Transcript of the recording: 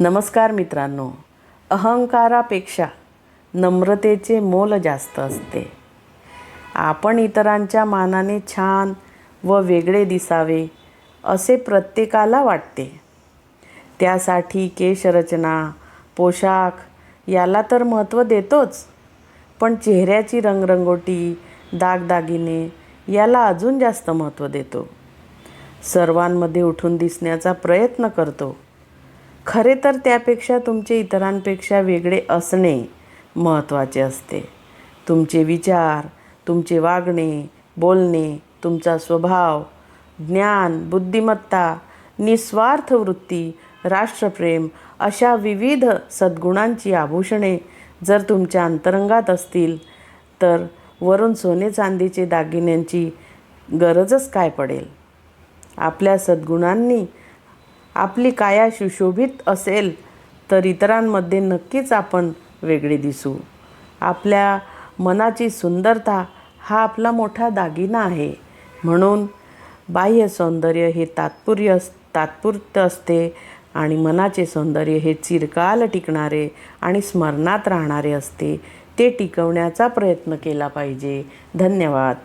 नमस्कार मित्रांनो अहंकारापेक्षा नम्रतेचे मोल जास्त असते. आपण इतरांच्या मानाने छान व वेगळे दिसावे असे प्रत्येकाला वाटते. त्यासाठी केशरचना पोशाख याला तर महत्त्व देतोच पण चेहऱ्याची रंगरंगोटी दागदागिने याला अजून जास्त महत्त्व देतो. सर्वांमध्ये उठून दिसण्याचा प्रयत्न करतो. खरे तर त्यापेक्षा तुमचे इतरांपेक्षा वेगळे असणे महत्त्वाचे असते. तुमचे विचार तुमचे वागणे बोलणे तुमचा स्वभाव ज्ञान बुद्धिमत्ता निस्वार्थ वृत्ती राष्ट्रप्रेम अशा विविध सद्गुणांची आभूषणे जर तुमच्या अंतरंगात असतील तर वरून सोने चांदीचे दागिन्यांची गरजच काय पडेल? आपल्या सद्गुणांनी आपली काया सुशोभित असेल तर इतरांमध्ये नक्कीच आपण वेगळे दिसू. आपल्या मनाची सुंदरता हा आपला मोठा दागिना आहे. म्हणून बाह्य सौंदर्य हे तात्पुर्य अस तात्पुरतं असते आणि मनाचे सौंदर्य हे चिरकाल टिकणारे आणि स्मरणात राहणारे असते. ते टिकवण्याचा प्रयत्न केला पाहिजे. धन्यवाद.